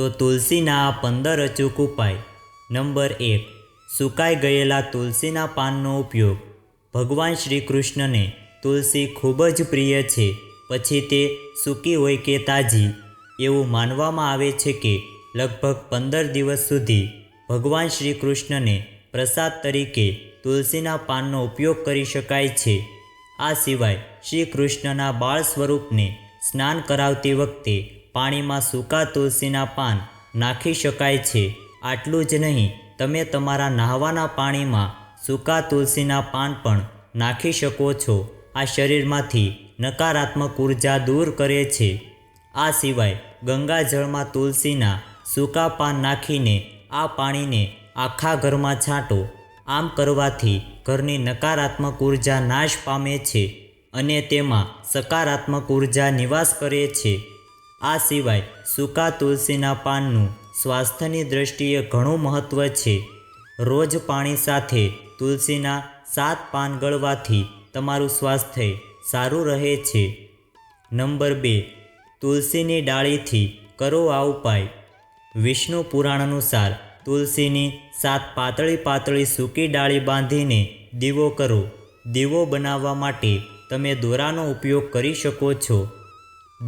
તો તુલસીના આ પંદર અચૂક ઉપાય. નંબર એક, સુકાઈ ગયેલા તુલસીના પાનનો ઉપયોગ. ભગવાન શ્રી કૃષ્ણને તુલસી ખૂબ જ પ્રિય છે, પછી તે સૂકી હોય કે તાજી. એવું માનવામાં આવે છે કે લગભગ પંદર દિવસ સુધી ભગવાન શ્રી કૃષ્ણને પ્રસાદ તરીકે તુલસીના પાનનો ઉપયોગ કરી શકાય છે. આ સિવાય શ્રી કૃષ્ણના બાળ સ્વરૂપને સ્નાન કરાવતી વખતે પાણીમાં સૂકા તુલસીના પાન નાખી શકાય છે. આટલું જ નહીં, તમે તમારા નહાવાના પાણીમાં સૂકા તુલસીના પાન પણ નાખી શકો છો. આ શરીરમાંથી નકારાત્મક ઊર્જા દૂર કરે છે. આ સિવાય ગંગાજળમાં તુલસીના સૂકા પાન નાખીને આ પાણીને આખા ઘરમાં છાંટો. આમ કરવાથી ઘરની નકારાત્મક ઊર્જા નાશ પામે છે અને તેમાં સકારાત્મક ઊર્જા નિવાસ કરે છે. આ સિવાય સૂકા તુલસીના પાનનું સ્વાસ્થ્યની દ્રષ્ટિએ ઘણું મહત્ત્વ છે. રોજ પાણી સાથે તુલસીના સાત પાન ગળવાથી તમારું સ્વાસ્થ્ય સારું રહે છે. નંબર બે, તુલસીની ડાળીથી કરો આ ઉપાય. વિષ્ણુ પુરાણ અનુસાર તુલસીની સાત પાતળી પાતળી સૂકી ડાળી બાંધીને દીવો કરો. દીવો બનાવવા માટે તમે દોરાનો ઉપયોગ કરી શકો છો.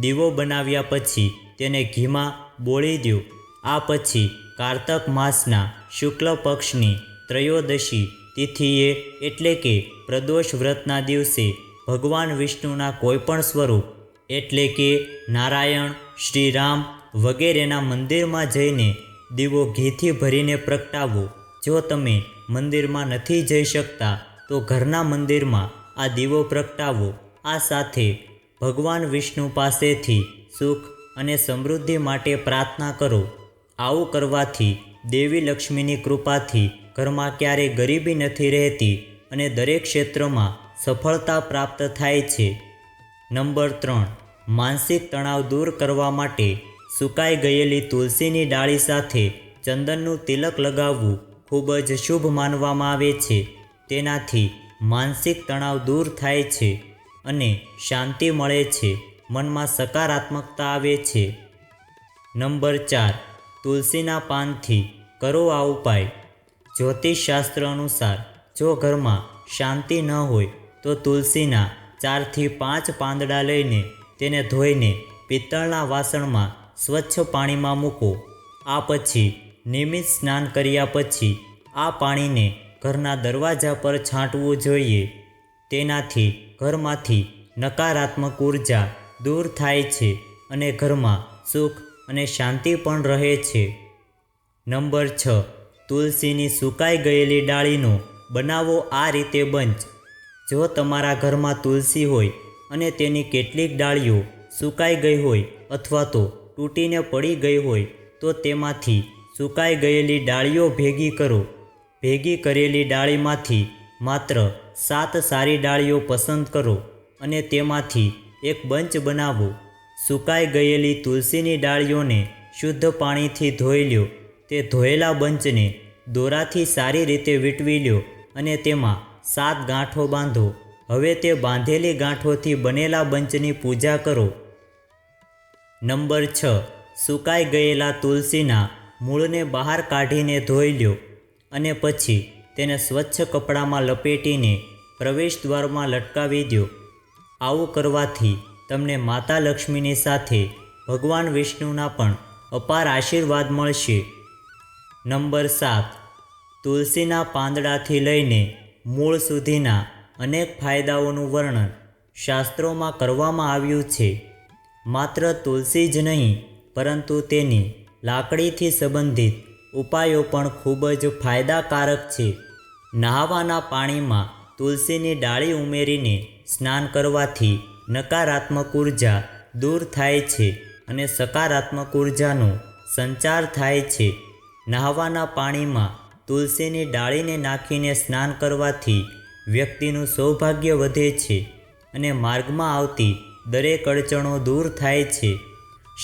દીવો બનાવ્યા પછી તેને ઘીમાં બોળી દો આ પછી કારતક માસના શુક્લ પક્ષની ત્રયોદશી તિથિએ એટલે કે પ્રદોષ વ્રતના દિવસે ભગવાન વિષ્ણુના કોઈપણ સ્વરૂપ, એટલે કે નારાયણ, શ્રીરામ વગેરેના મંદિરમાં જઈને દીવો ઘીથી ભરીને પ્રગટાવો. જો તમે મંદિરમાં નથી જઈ શકતા, તો ઘરના મંદિરમાં આ દીવો પ્રગટાવો. આ સાથે ભગવાન વિષ્ણુ પાસેથી સુખ અને સમૃદ્ધિ માટે પ્રાર્થના કરો. આવું કરવાથી દેવી લક્ષ્મીની કૃપાથી ઘરમાં ક્યારેય ગરીબી નથી રહેતી અને દરેક ક્ષેત્રમાં સફળતા પ્રાપ્ત થાય છે. નંબર ત્રણ. માનસિક તણાવ દૂર કરવા માટે સુકાઈ ગયેલી તુલસીની ડાળી સાથે ચંદનનું તિલક લગાવવું ખૂબ જ શુભ માનવામાં આવે છે. તેનાથી માનસિક તણાવ દૂર થાય છે. અને શાંતિ મળે છે. મનમાં સકારાત્મકતા આવે છે. નંબર ચાર, તુલસીના પાનથી કરો આ ઉપાય. જ્યોતિષશાસ્ત્ર અનુસાર, જો ઘરમાં શાંતિ ન હોય, તો તુલસીના ચારથી પાંચ પાંદડા લઈને તેને ધોઈને પિત્તળના વાસણમાં સ્વચ્છ પાણીમાં મૂકો. આ પછી નિયમિત સ્નાન કર્યા પછી આ પાણીને ઘરના દરવાજા પર છાંટવું જોઈએ. તેનાથી ઘરમાંથી નકારાત્મક ઊર્જા દૂર થાય છે અને ઘરમાં સુખ અને શાંતિ પણ રહે છે. નંબર છ. તુલસીની સુકાઈ ગયેલી ડાળીનો બનાવો આ રીતે બંચ જો તમારા ઘરમાં તુલસી હોય અને તેની કેટલીક ડાળીઓ સુકાઈ ગઈ હોય અથવા તો તૂટીને પડી ગઈ હોય, તો તેમાંથી સુકાઈ ગયેલી ડાળીઓ ભેગી કરો. ભેગી કરેલી ડાળીમાંથી માત્ર સાત સારી ડાળીઓ પસંદ કરો અને તેમાંથી એક બંચ બનાવો. સુકાઈ ગયેલી તુલસીની ડાળીઓને શુદ્ધ પાણીથી ધોઈ લ્યો. તે ધોયેલા બંચને દોરાથી સારી રીતે વીંટવી લ્યો અને તેમાં સાત ગાંઠો બાંધો. હવે તે બાંધેલી ગાંઠોથી બનેલા બંચની પૂજા કરો. નંબર છ. સુકાઈ ગયેલા તુલસીના મૂળને બહાર કાઢીને ધોઈ લ્યો અને પછી તેને સ્વચ્છ કપડામાં લપેટીને પ્રવેશ દ્વારમાં લટકાવી દો આવું કરવાથી તમને માતા લક્ષ્મીની સાથે ભગવાન વિષ્ણુના પણ અપાર આશીર્વાદ મળશે. નંબર સાત. તુલસીના પાંદડાથી લઈને મૂળ સુધીના અનેક ફાયદાઓનું વર્ણન શાસ્ત્રોમાં કરવામાં આવ્યું છે. માત્ર તુલસી જ નહીં, પરંતુ તેની લાકડીથી સંબંધિત ઉપાયો પણ ખૂબ જ ફાયદાકારક છે. નહાવાના પાણીમાં તુલસીની ડાળી ઉમેરીને સ્નાન કરવાથી નકારાત્મક ઊર્જા દૂર થાય છે અને સકારાત્મક ઉર્જાનો સંચાર થાય છે. નહાવાના પાણીમાં તુલસીની ડાળીને નાખીને સ્નાન કરવાથી વ્યક્તિનું સૌભાગ્ય વધે છે અને માર્ગમાં આવતી દરેક અડચણો દૂર થાય છે.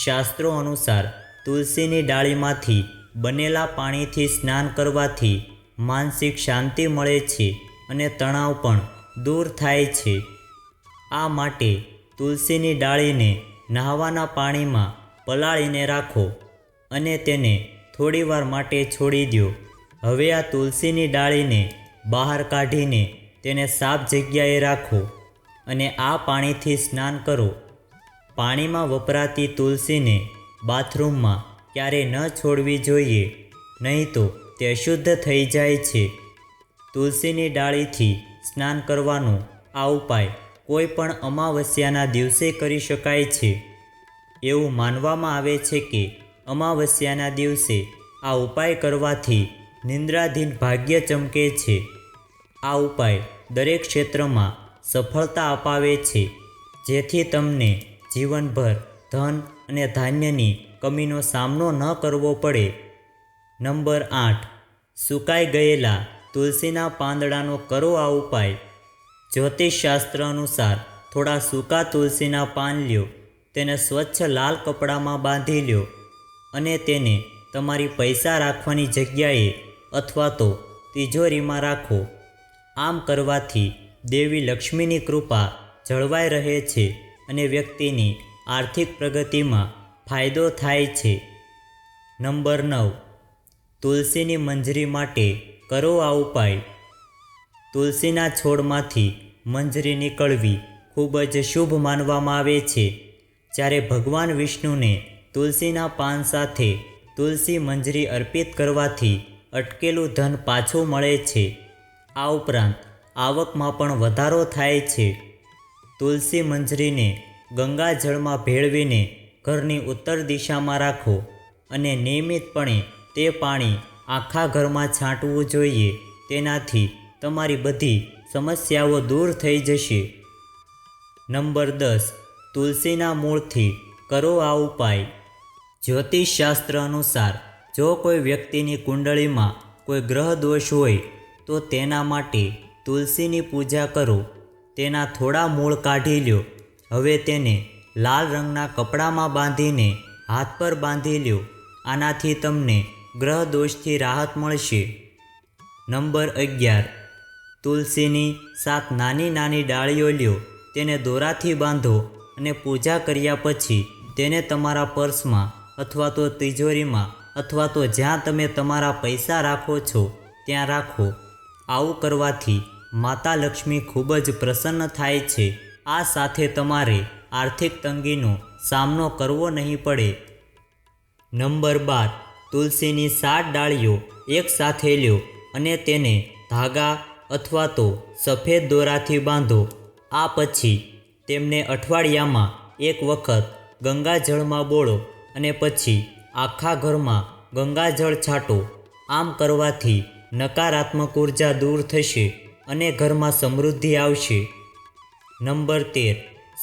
શાસ્ત્રો અનુસાર તુલસીની ડાળીમાંથી બનેલા પાણીથી સ્નાન કરવાથી માનસિક શાંતિ મળે છે અને તણાવ પણ દૂર થાય છે. આ માટે તુલસીની ડાળીને નહાવાના પાણીમાં પલાળીને રાખો અને તેને થોડીવાર માટે છોડી દો. હવે આ તુલસીની ડાળીને બહાર કાઢીને તેને સાફ જગ્યાએ રાખો અને આ પાણીથી સ્નાન કરો. પાણીમાં વપરાતી તુલસીને બાથરૂમમાં ક્યારે ન છોડવી જોઈએ, નહીં તો તે અશુદ્ધ થઈ જાય છે. તુલસીની ડાળીથી સ્નાન કરવાનો આ ઉપાય કોઈ પણ અમાવસ્યાના દિવસે કરી શકાય છે. એવું માનવામાં આવે છે કે અમાવસ્યાના દિવસે આ ઉપાય કરવાથી નિંદ્રાધીન ભાગ્ય ચમકે છે. આ ઉપાય દરેક ક્ષેત્રમાં સફળતા અપાવે છે, જેથી તમને જીવનભર ધન અને ધાન્યની કમીનો સામનો ન કરવો પડે. નંબર આઠ. સુકાઈ ગયેલા તુલસીના પાંદડાનો કરો આ ઉપાય. જ્યોતિષશાસ્ત્ર અનુસાર થોડા સૂકા તુલસીના પાન લ્યો, તેને સ્વચ્છ લાલ કપડામાં બાંધી લ્યો અને તેને તમારી પૈસા રાખવાની જગ્યાએ અથવા તો તિજોરીમાં રાખો. આમ કરવાથી દેવી લક્ષ્મીની કૃપા જળવાઈ રહે છે અને વ્યક્તિની આર્થિક પ્રગતિમાં ફાયદો થાય છે. નંબર નવ. તુલસીની મંજરી માટે કરો આ ઉપાય. તુલસીના છોડમાંથી મંજરી નીકળવી ખૂબ જ શુભ માનવામાં આવે છે. જ્યારે ભગવાન વિષ્ણુને તુલસીના પાન સાથે તુલસી મંજરી અર્પિત કરવાથી અટકેલું ધન પાછું મળે છે. આ ઉપરાંત આવકમાં પણ વધારો થાય છે. તુલસી મંજરીને ગંગાજળમાં ભેળવીને ઘરની ઉત્તર દિશામાં રાખો અને નિયમિતપણે તે પાણી આખા ઘરમાં છાંટવું જોઈએ. તેનાથી તમારી બધી સમસ્યાઓ દૂર થઈ જશે. નંબર દસ. તુલસીના મૂળથી કરો આ ઉપાય. જ્યોતિષશાસ્ત્ર અનુસાર જો કોઈ વ્યક્તિની કુંડળીમાં કોઈ ગ્રહ દોષ હોય, તો તેના માટે તુલસીની પૂજા કરો. તેના થોડા મૂળ કાઢી લ્યો. હવે તેને લાલ રંગના કપડામાં બાંધીને હાથ પર બાંધી લ્યો. આનાથી તમને ગ્રહ દોષથી રાહત મળશે. નંબર અગિયાર. તુલસીની સાત નાની નાની ડાળીઓ લ્યો. તેને દોરાથી બાંધો અને પૂજા કર્યા પછી તેને તમારા પર્સમાં અથવા તો તિજોરીમાં અથવા તો જ્યાં તમે તમારા પૈસા રાખો છો, ત્યાં રાખો. આવું કરવાથી માતા લક્ષ્મી ખૂબ જ પ્રસન્ન થાય છે. આ સાથે તમારે આર્થિક તંગીનો સામનો કરવો નહીં પડે. નંબર બાર, તુલસીની સાત ડાળીઓ એક સાથે લ્યો અને તેને ધાગા અથવા તો સફેદ દોરાથી બાંધો. આ પછી તેમને અઠવાડિયામાં એક વખત ગંગાજળમાં બોળો અને પછી આખા ઘરમાં ગંગાજળ છાંટો. આમ કરવાથી નકારાત્મક ઊર્જા દૂર થશે અને ઘરમાં સમૃદ્ધિ આવશે. નંબર તેર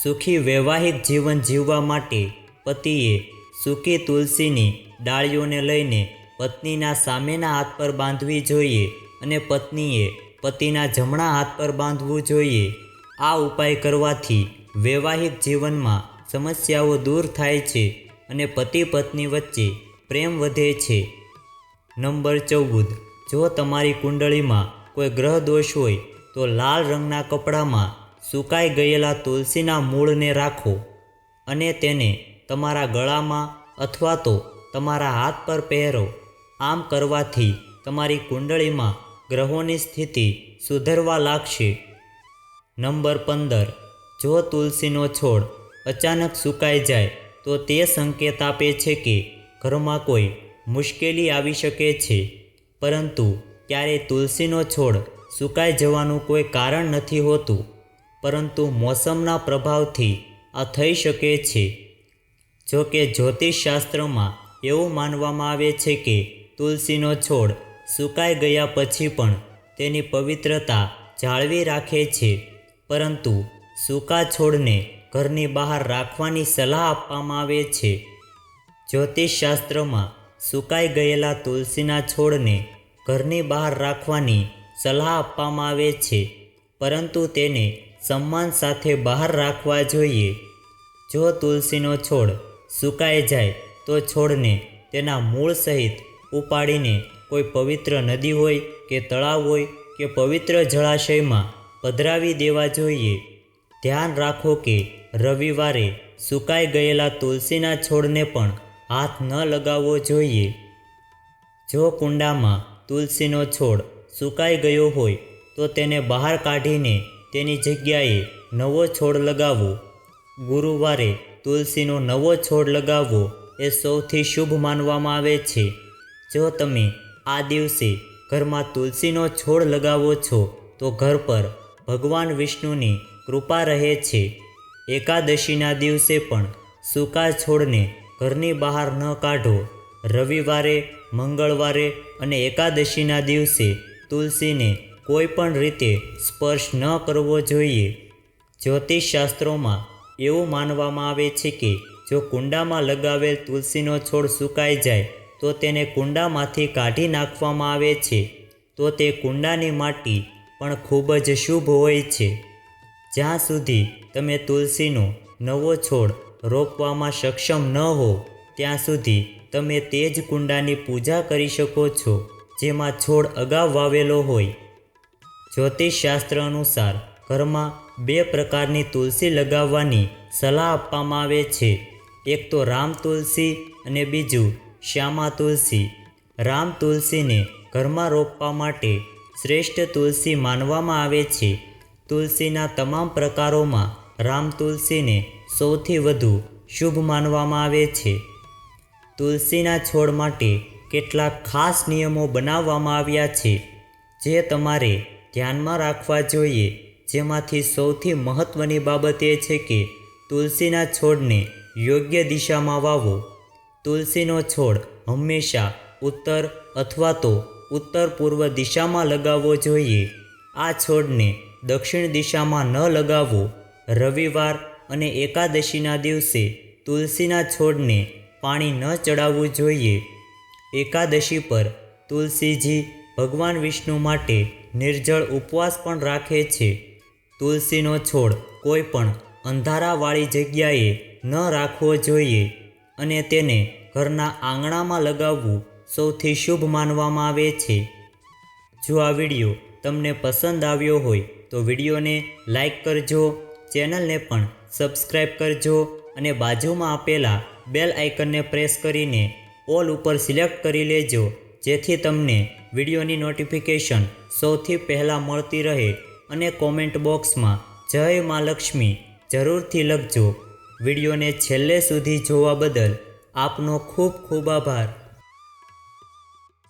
સુખી વૈવાહિક જીવન જીવવા માટે પતિએ સૂકી તુલસીની ડાળીઓને લઈને પત્નીના સામેના હાથ પર બાંધવી જોઈએ અને પત્નીએ પતિના જમણા હાથ પર બાંધવું જોઈએ. આ ઉપાય કરવાથી વૈવાહિક જીવનમાં સમસ્યાઓ દૂર થાય છે અને પતિ પત્ની વચ્ચે પ્રેમ વધે છે. નંબર ચૌદ. જો તમારી કુંડળીમાં કોઈ ગ્રહ દોષ હોય તો લાલ રંગના કપડામાં સુકાઈ ગયેલા તુલસીના મૂળને રાખો અને તેને તમારા ગળામાં અથવા તો તમારા હાથ પર પહેરો. આમ કરવાથી તમારી કુંડળીમાં ગ્રહોની સ્થિતિ સુધરવા લાગશે. નંબર પંદર. જો તુલસીનો છોડ અચાનક સુકાઈ જાય, તો તે સંકેત આપે છે કે ઘરમાં કોઈ મુશ્કેલી આવી શકે છે. પરંતુ ક્યારેય તુલસીનો છોડ સુકાઈ જવાનું કોઈ કારણ નથી હોતું. પરંતુ મોસમના પ્રભાવથી આ થઈ શકે છે. જો કે જ્યોતિષશાસ્ત્રમાં એવું માનવામાં આવે છે કે તુલસીનો છોડ સુકાઈ ગયા પછી પણ તેની પવિત્રતા જાળવી રાખે છે. પરંતુ સૂકા છોડને ઘરની બહાર રાખવાની સલાહ આપવામાં આવે છે. જ્યોતિષશાસ્ત્રમાં સુકાઈ ગયેલા તુલસીના છોડને ઘરની બહાર રાખવાની સલાહ આપવામાં આવે છે, પરંતુ તેને સન્માન સાથે બહાર રાખવા જોઈએ. જો તુલસીનો છોડ સુકાઈ જાય, તો છોડને તેના મૂળ સહિત ઉપાડીને કોઈ પવિત્ર નદી હોય કે તળાવ હોય કે પવિત્ર જળાશયમાં પધરાવી દેવા જોઈએ. ધ્યાન રાખો કે રવિવારે સુકાઈ ગયેલા તુલસીના છોડને પણ હાથ ન લગાવવો જોઈએ. જો કુંડામાં તુલસીનો છોડ સુકાઈ ગયો હોય, તો તેને બહાર કાઢીને તેની જગ્યાએ નવો છોડ લગાવો ગુરુવારે તુલસીનો નવો છોડ લગાવવો એ સૌથી શુભ માનવામાં આવે છે. જો તમે આ દિવસે ઘરમાં તુલસીનો છોડ લગાવો છો, તો ઘર પર ભગવાન વિષ્ણુની કૃપા રહે છે. એકાદશીના દિવસે પણ સૂકા છોડને ઘરની બહાર ન કાઢો. રવિવારે, મંગળવારે અને એકાદશીના દિવસે તુલસીને કોઈ પણ રીતે સ્પર્શ ન કરવો જોઈએ. જ્યોતિષશાસ્ત્રોમાં એવું માનવામાં આવે છે કે જો કુંડામાં લગાવેલ તુલસીનો છોડ સુકાઈ જાય, તો તેને કુંડામાંથી કાઢી નાખવામાં આવે છે. તો તે કુંડાની માટી પણ ખૂબ જ શુભ હોય છે. જ્યાં સુધી તમે તુલસીનો નવો છોડ રોપવામાં સક્ષમ ન હો, ત્યાં સુધી તમે તે જ કુંડાની પૂજા કરી શકો છો, જેમાં છોડ અગાઉ વાવેલો હોય. જ્યોતિષશાસ્ત્ર અનુસાર ઘરમાં બે પ્રકારની તુલસી લગાવવાની સલાહ આપવામાં આવે છે. એક તો રામ તુલસી અને બીજું શ્યામા તુલસી. રામ તુલસીને ઘરમાં રોપવા માટે શ્રેષ્ઠ તુલસી માનવામાં આવે છે. તુલસીના તમામ પ્રકારોમાં રામ તુલસીને સૌથી વધુ શુભ માનવામાં આવે છે. તુલસીના છોડ માટે કેટલાક ખાસ નિયમો બનાવવામાં આવ્યા છે. જે તમારે ધ્યાનમાં રાખવા જોઈએ. જેમાંથી સૌથી મહત્ત્વની બાબત એ છે કે તુલસીના છોડને યોગ્ય દિશામાં વાવો. તુલસીનો છોડ હંમેશા ઉત્તર અથવા તો ઉત્તર પૂર્વ દિશામાં લગાવવો જોઈએ. આ છોડને દક્ષિણ દિશામાં ન લગાવવો રવિવાર અને એકાદશીના દિવસે તુલસીના છોડને પાણી ન ચડાવવું જોઈએ. એકાદશી પર તુલસીજી ભગવાન વિષ્ણુ માટે નિર્જળ ઉપવાસ પણ રાખે છે. તુલસીનો છોડ કોઈ પણ અંધારાવાળી જગ્યાએ ન રાખવો જોઈએ અને તેને ઘરના આંગણામાં લગાવવું સૌથી શુભ માનવામાં આવે છે. જો આ વીડિયો તમને પસંદ આવ્યો હોય તો વિડીયોને લાઈક કરજો, ચેનલને પણ સબસ્ક્રાઈબ કરજો અને બાજુમાં આપેલા બેલ આઇકનને પ્રેસ કરીને ઓલ ઉપર સિલેક્ટ કરી લેજો. જેથી તમને વિડીયોની નોટિફિકેશન સૌથી પહેલાં મળતી રહે અને કોમેન્ટ બોક્સમાં જય મા લક્ષ્મી જરૂરથી લખજો. વિડીયોને છેલ્લે સુધી જોવા બદલ આપનો ખૂબ ખૂબ આભાર.